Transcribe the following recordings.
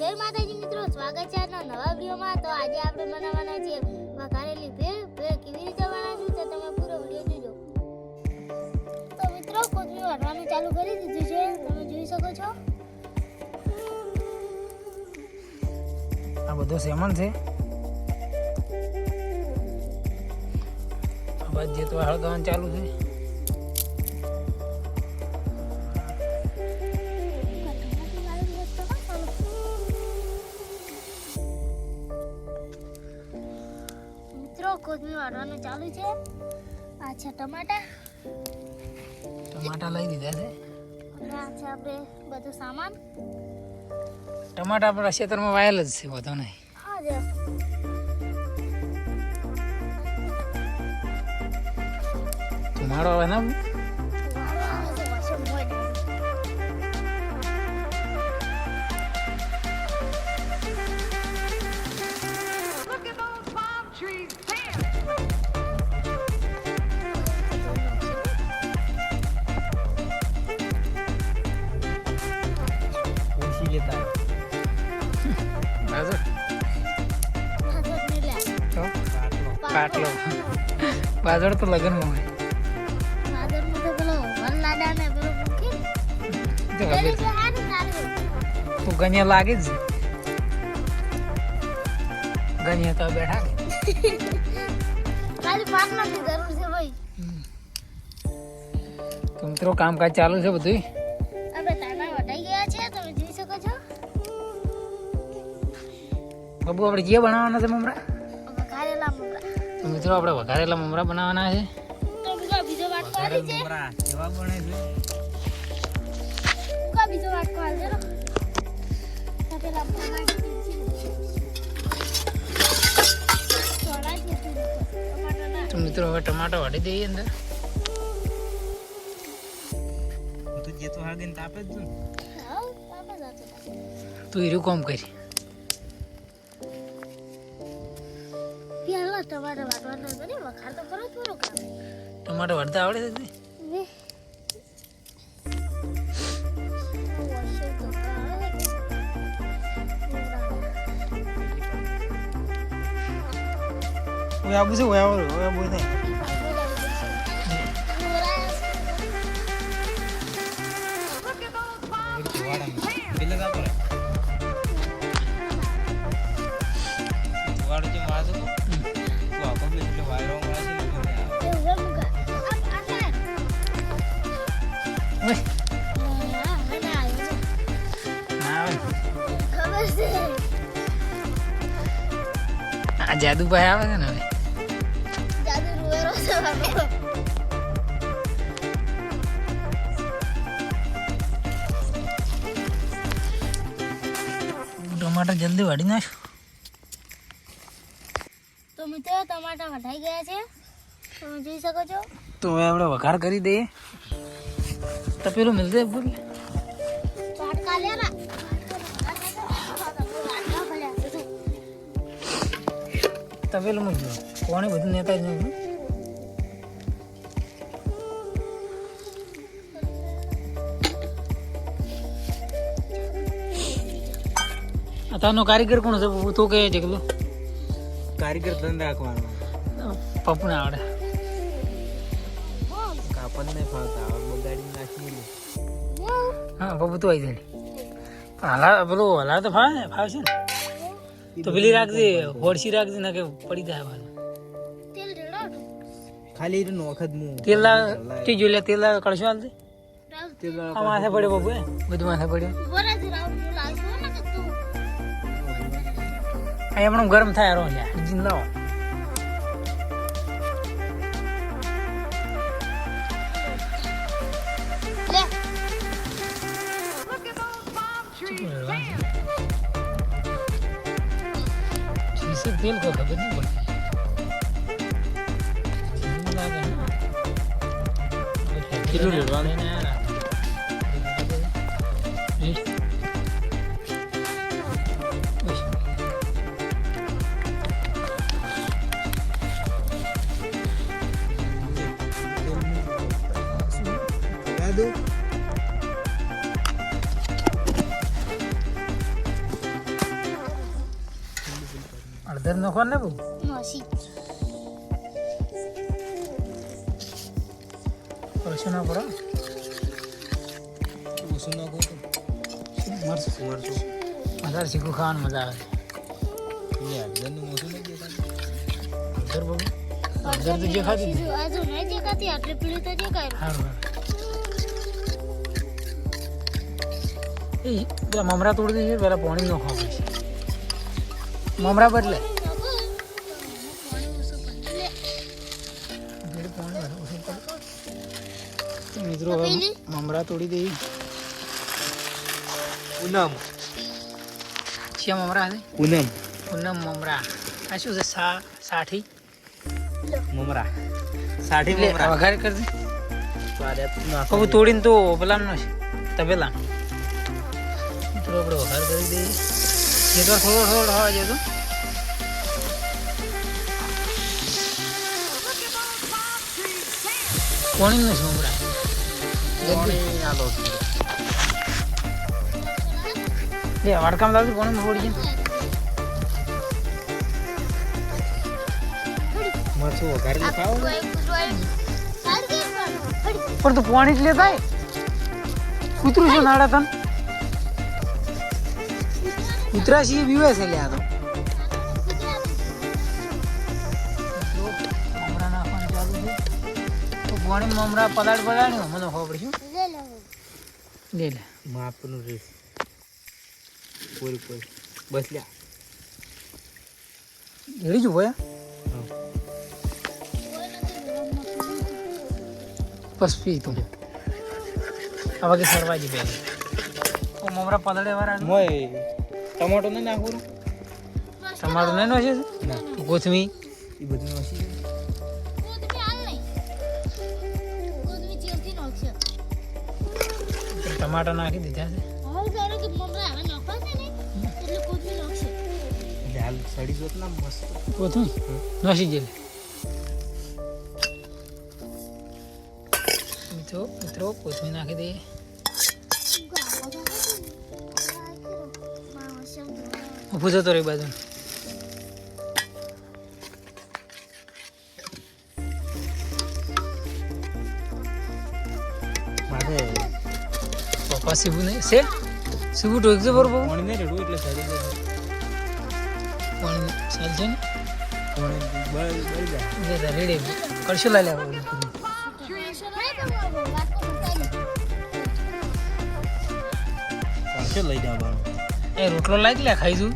જય માતાજી મિત્રો, સ્વાગત છે આજના નવા વિડીયોમાં. તો આજે આપણે બનાવવાના છે વઘારેલી ભેળ. ભેળ કેવી રીતે બનાવશું તો તમે પૂરો વીડિયો જોજો. તો મિત્રો, કોથમીર વાટવાનું ચાલુ કરી દીધું છે. તમે જોઈ શકો છો. આ બધો સેમન છે. આ બાદ તો હળગાવાનું ચાલુ છે. કોથમીર વાળવાનું ચાલુ છે. આ છે ટમાટા. ટમાટા લઈ દીધા છે. અને આ છે આપણે બધું સામાન. ટમાટા આપણા ખેતરમાં વાયેલ જ છે વધુ નહીં હા જે. ધુમાડો આવે ને પેલી ખબર તો હારું હોય. તું ગણ્યા લાગે જ ગણ્યા તો બેઠા મિત્રો કામકાજ ચાલુ છે બધું બાબુ આપણે જે બનાવવાના છે તો મિત્રો આપણે વઘારેલા મમરા બનાવવાના છે. મિત્રો હવે ટમાટા વાટી દઈએ અંદર. તું જે તો હાગીને તાપે જ હાવ તું એરું કામ કરી. ટમાટર વાટવાના તો ને વઘાર તો કરો થોડો કામ. ટમાટા વાટતા આવડે છે તને? વે. વોશર તો આવે કે ઓય આબુ છે ઓય આવો ઓય આબુ નહીં ઓય જાદુભાઈ આવે છે ને હવે. ટમાટર જલ્દી વાળી નાખ. તો મિત્રો ટમાટા વઢાઈ ગયા છે. તમે જોઈ શકો છો. તો હવે આપણે વઘાર કરી દઈએ. પેલું મિલશે બોલ તપેલું મૂકજો કોણે બધું નેતા જ નહીં તારનો કારીગર કોણ છે? તું કહે છે એકલો કારીગર ધંધા રાખવાનો પપ્પુને આવડે. કાપડ નહીં ફાવતા બગાડી નાખી હા પપ્પુ તું આવી જાય પણ હલા પેલું હલા તો ફાવે ને ફાવશે ને. તો પેલી રાખજે હોડસી રાખજે ના કે પડી જાય વાળ તેલ રેડો ખાલી એનું વખત મુ તેલ તે જો લે તેલ કળશો આલ દે. આ માથે પડ્યો એ બધું માથે પડ્યો. આ એમણે ગરમ થાય રો લ્યા. જીન લાવો. તેલ કોઈ ખબર નહીં પડતી. કેટલું રેડવાનું? અડધર નખો ને બહુ મસી ઓછું ના પડો ઓછું નાખો તો મરશું મરચું વધારે શીખું ખાવાની મજા આવે હળદરનું મોઢું નહીં દેખાતું અડધર બહુ અડધર તો જે ખાધી હતી. આજુ નહીં દેખાતી આટલી પીળી તો દેખાય સારું એ મમરા તોડી દઈએ પેલા પાણી ન ખાવા મમરા બદલે તો? મમરા તોડી દઈએ પૂનમ છે મમરા છે? પૂનમ પૂનમ મમરા. આ શું છે? સા સાઠી? મમરા. સાઠી મમરા. વઘાર કરજે હવે તોડીને તો પેલા છે. તબેલા મિત્રો આપણે વઘાર કરી દઈએ. જે તો થોડો થોડો થવા જતો કોણી નથી મમરા? લે વાડકામ લાવતું કોણી છે મરચું વઘારેલું ખાઓ ને? પણ તો પાણી જ લેતા. કૂતરું છે નાડા તન કૂતરા છે બીવે છે લ્યા તો પાણી મમરા પલાડ પલાળ્યો મને ખબર છે લે લે. માપનું રીસ. પૂરી પૂરી. બસ લ્યા. રેડી જુ ભયા બસ પી તું. આ સરવા જી બે ઓ મમરા પલાળે વાળા મોય ટમાટો નહીં નાખવું ટમાટો નહીં નોશે ના. કોથમી એ બધું નાખી દે. ટમાટર નાખી દીધા છે. એટલે હાલ સડી જોત ના મસ્ત. કોથમી મિત્રો મિત્રો કોથમી નાખી દઈએ ઊભું જતો રહી બાજુ પપ્પા સીબું નહીં છે સીબું ઢોકજો બરોબર પાણી નહીં રેડવું એટલે સારી પાણી ચાલશે ને? પાણી રેડી. કરશું લઈ જવાનું એ રોટલો લાગી લે ખાઈ જઉં.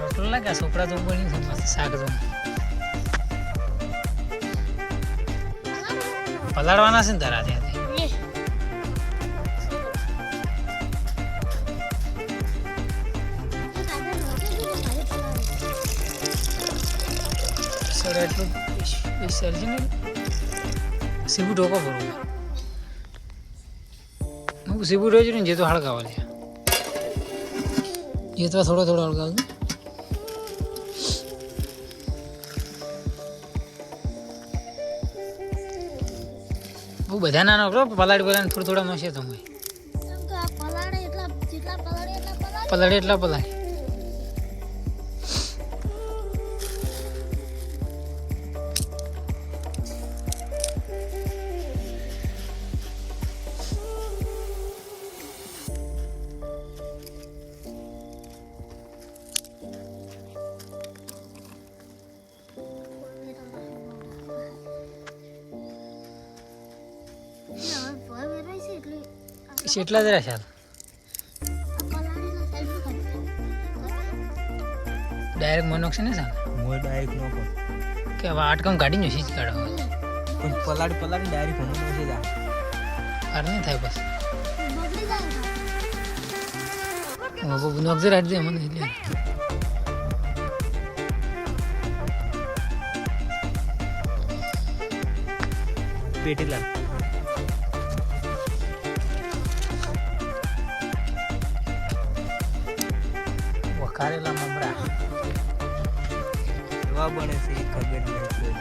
રોટલો લાગે છોકરા તો બની શાક તો. પલાળવાના છે ને તારા ત્યાંથી સર એટલું સર છે ને સીબુ ઢોકો બરોબર? હું સીબુ ઢોકી ને જે તો હળગાવા લે જે તો થોડો થોડો હળગાવ બહુ બધા ના નાખો પલાળી પલાળી થોડા થોડા નોશે તમે પલાળે એટલા પલાળી. એટલા જ રહ્યા ડાયરેક્ટ મનોક્ષ ને સાહેબ મોય ડાયરેક્ટ નોકો કે હવે આટકમ કાઢી ને સીજ કાઢો પણ પલાડ પલાડ ડાયરેક્ટ મનોક છે જા. અર નહીં થાય બસ. હવે નોકઝર જરા દે મને એટલે. પેટી લાગ કારેલા મમરા. એવા બને છે ખબર નહીં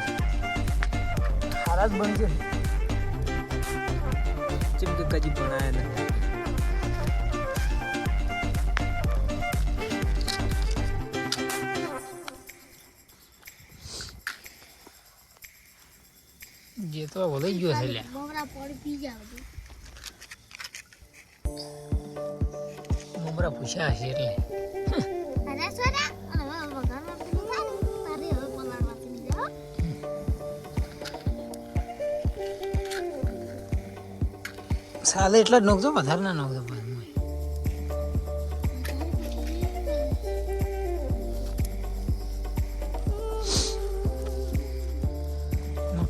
સારા બનશે. જેમ કે કજી ભણાયા નથી. જે તો ભલે ગયો છે લે મમરા પર પી જાવ મમરા પૂછ્યા છે એટલે. સાલે એટલા જ નોખજો વધારે ના નોખજો.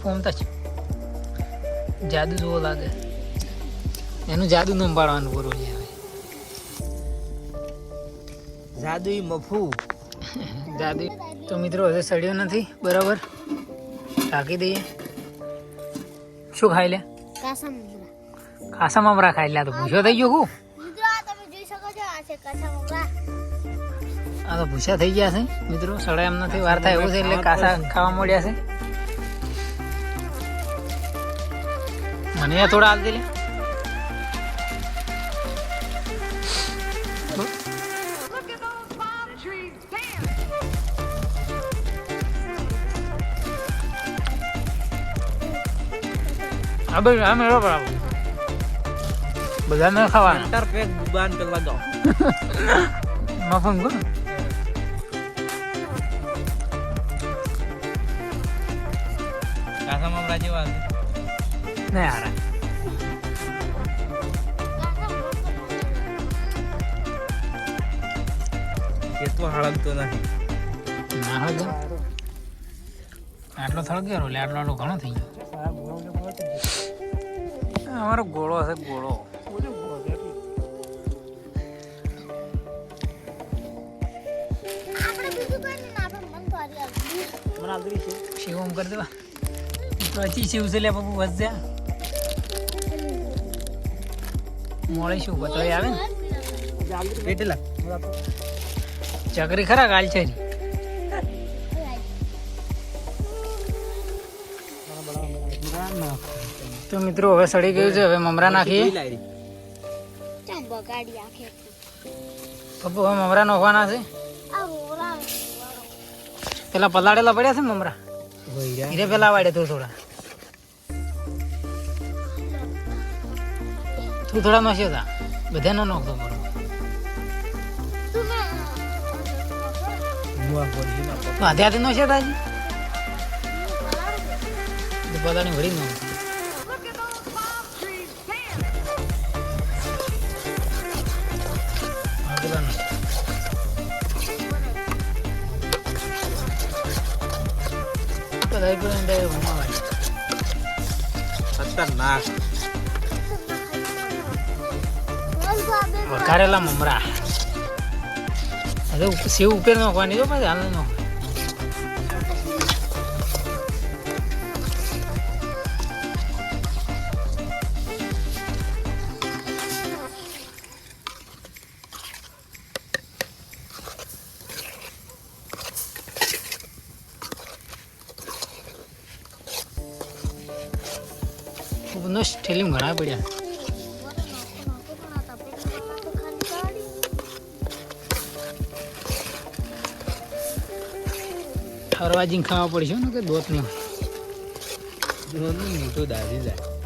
ફોમતા જ જાદુ જોવો લાગે. એનું જાદુ નંબાળવાનું પૂરું છે હવે. જાદુઈ મફુ. જાદુ તો મિત્રો હવે સડ્યો નથી, બરાબર? ઢાંકી દઈએ. શું ખાઈ લે? કાસા મમરા ખાઈ લે તો ભૂસો થઈ ગયો કુ આ તમે જોઈ શકો છો આ છે કાસા મમરા આ તો ભૂસા થઈ ગયા છે મિત્રો. સડા એમ નથી વાર થાય એવું છે એટલે કાસા ખાવા મળ્યા છે. મને થોડા હાલ દે આ ભાઈ આ મેળો બરાબર. બધાને ખાવાના? અંતર પેક દુકાન કરવા દો મફન કોણ કાસા મમરા જેવા. ને યાર. એ તો હળગતો નથી. ના હોય આટલો થળ ગયો લે આટલો આટલો ઘણો થઈ ગયો. અમારો ગોળો છે ગોળો. હારી શિવ ઓમ કરી દેવા. તો હજી શિવ છે લે બાપુ બસ જા. મોડે શું બતાવી આવે ને. કેટલા ચકરી ખરા ગાલ છે. તો મિત્રો હવે સડી ગયું છે હવે મમરા નાખીએ. પપ્પુ હવે મમરા નાખવાના છે. પેલા પલાળેલા પડ્યા છે ને મમરા? હીરે પેલા વાડે તું થોડા. તું થોડા નોશ્યો હતા બધા નો નોખતો પડો તું તો હાથે હાથે નોશ્યો વળી હજી તો પલાળી વળી નો ખતરનાક વઘારેલા મમરા હવે સેવ ઉપર નાખવાની જો પછી હાલ નો ઠેલીમાં ઘણા પડ્યા. ફરવા જીને ખાવા પડશે ને કે દોત નહીં હોય મોટું દાજી જાય.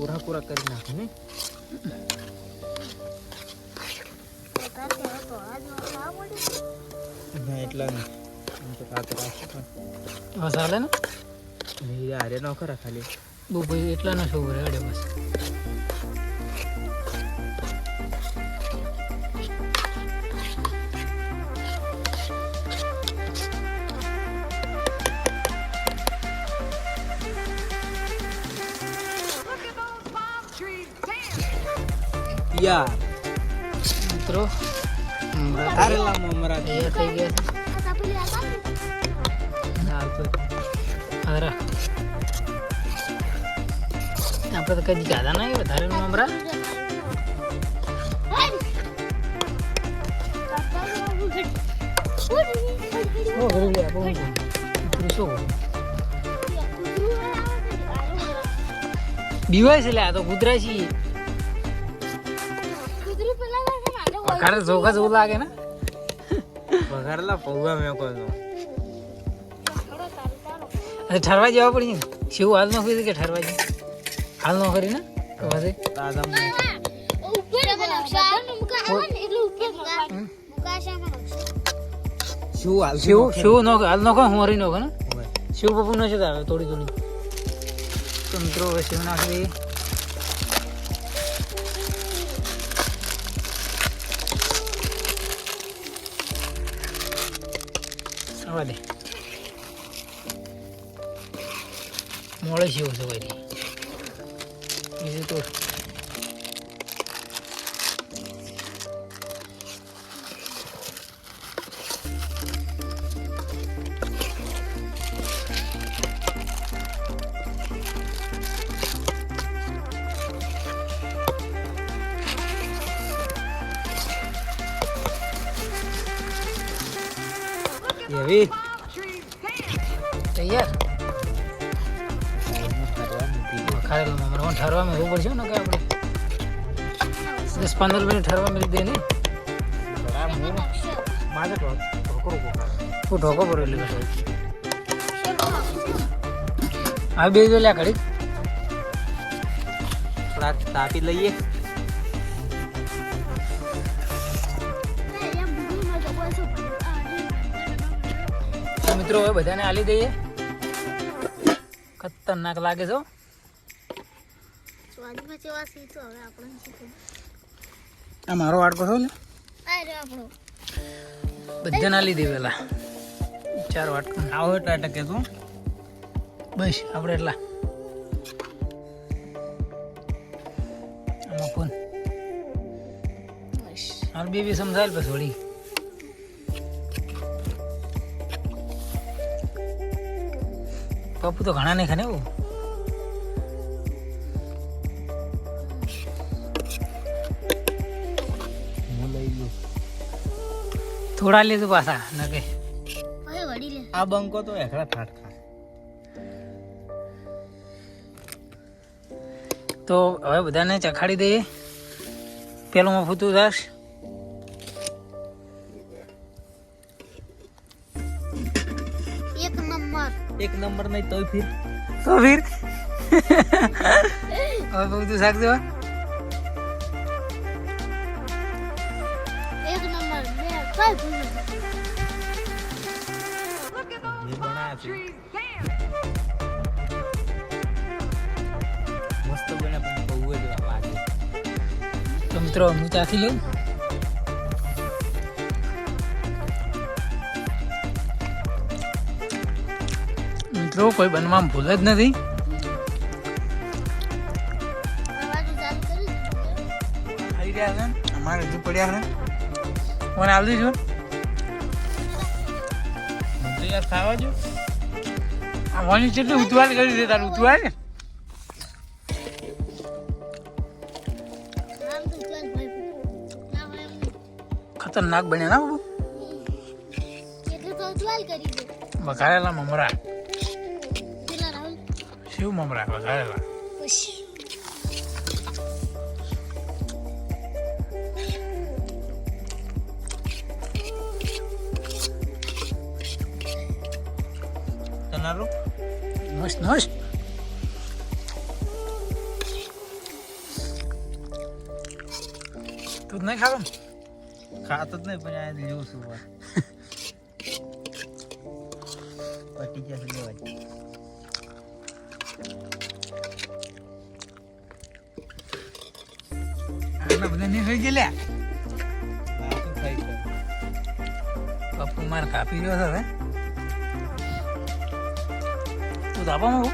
પૂરા પૂરા કરી નાખે ને ના એટલા નહીં આમ તો કાતે રાખે પણ બસ હાલે ને હીરે હારે ન ખરા ખાલી બહુ ભાઈ એટલા ના શું રેડે બસ યાર મિત્રો હારેલા મમરા તૈયાર થઈ ગયા હારા આપણે તો કદી ગાધા નહીં વધારે મમરા ઓ ઘરે લે બહુ શું બીવાય છે લે આ તો કૂતરા વઘારે ચોખા જેવું લાગે ને? વઘારેલા પૌવા મેં કહો ઠરવા જવા પડી શિવ હાલ નો કરી કે ઠરવા જાય હાલ નો? કરી ને પછી શિવ શિવ નો? હાલ નો હું હરી નો? ને શિવ પપ્પુ નો છે તો થોડી થોડી તંત્રો શિવ નાખી. મોડે શિવ છે ભાઈ બીજું તો એવી તૈયાર ખારેલું મમરા ઠરવા મેં એવું પડશે ને કે આપણે દસ પંદર મિનિટ ઠરવા મિલી દે ને? મારે તો ઢોકો ભરો એટલે આ બે જો લ્યા ઘડી થોડાક તાપી લઈએ. મિત્રો હવે બધાને આલી દઈએ. ખતરનાક લાગે છો સ્વાદમાં કેવા સી તો હવે આપણને શીખવું. આ મારો વાટકો છો ને? રહ્યો આપણો. બધાને આલી દે પેલા. ચાર વાટકો આવો એટલા ટકે તું. બસ આપણે એટલા. આમાં ફોન. હાલ બે બી સમજાયેલ પછી વળી. પપ્પુ તો ઘણા નહીં ખાને એવું? થોડા લીધું પાછા નકે. આ બંકો તો એકડા ઠાઠ તો હવે બધાને ચખાડી દઈએ. પેલું મફું ફૂતું દાસ એક નંબર. એક નંબર નહીં તો ફીર. તો ફીર. હવે ફૂતું શાક દેવા કઈ ભૂલ તો મિત્રો હું ચાખી લઉં મિત્રો કોઈ બનવામાં ભૂલ જ નથી અમારે હજુ પડ્યા છે. કોને આવડી છું મને ખાવા જો આ વાની કેટલી ઉતવાલ કરી દે તારું નહીં. ખતરનાક બન્યા ના બાબુ. વઘારેલા મમરા. શિવ મમરા વઘારેલા? તમારું મસ્ત મસ્ત તું નહીં ખાવ ખાતો જ નહીં પણ આ લેવું છું. પટી છે લેવા. આટલા બધા નહીં ખાઈ ગયેલા? પપ્પુ માર કાપી રહ્યો છે હવે તું ધાબામાં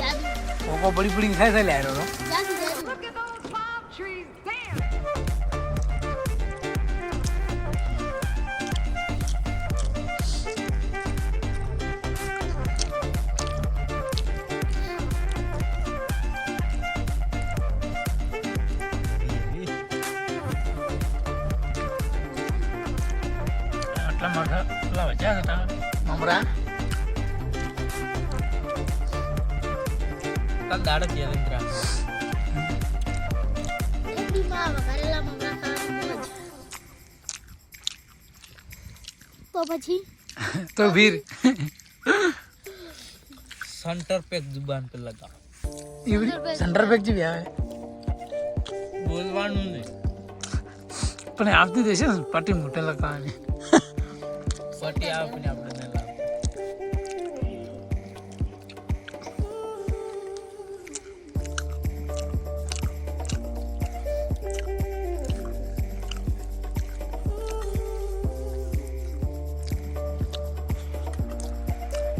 જાદુ. પોપો બળી બળી ખાય છે લે કાલ દાડો ચેલેન્જ. તો પછી તો વીર સેન્ટર પેક જુબાન पे લગા સેન્ટર પેક જેવી આવે બોલવાનું નહીં પણ આવતી દેશે ને પાટી મોટે લગાવવાની પટી આપને આપણે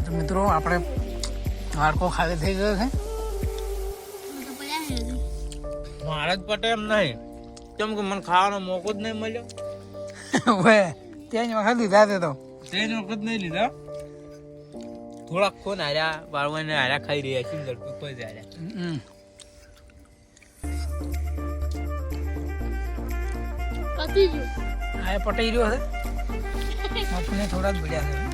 તો મિત્રો આપણે હાડકો ખાલી થઈ ગયો છે. હું. મારે જ પટે એમ નહીં. કેમ કે મને ખાવાનો મોકો જ નહીં મળ્યો. હવે ત્રણ વખત લીધા તે તો. તે વખત નહીં લીધા. થોડાક કોણ હાર્યા બાળવાને હાર્યા ખાઈ રહ્યા છે ઝડપી કોઈ જ હાર્યા. પતી ગયું. આ એ રહ્યો છે. બાપુને થોડા જ ભૂલ્યા છે.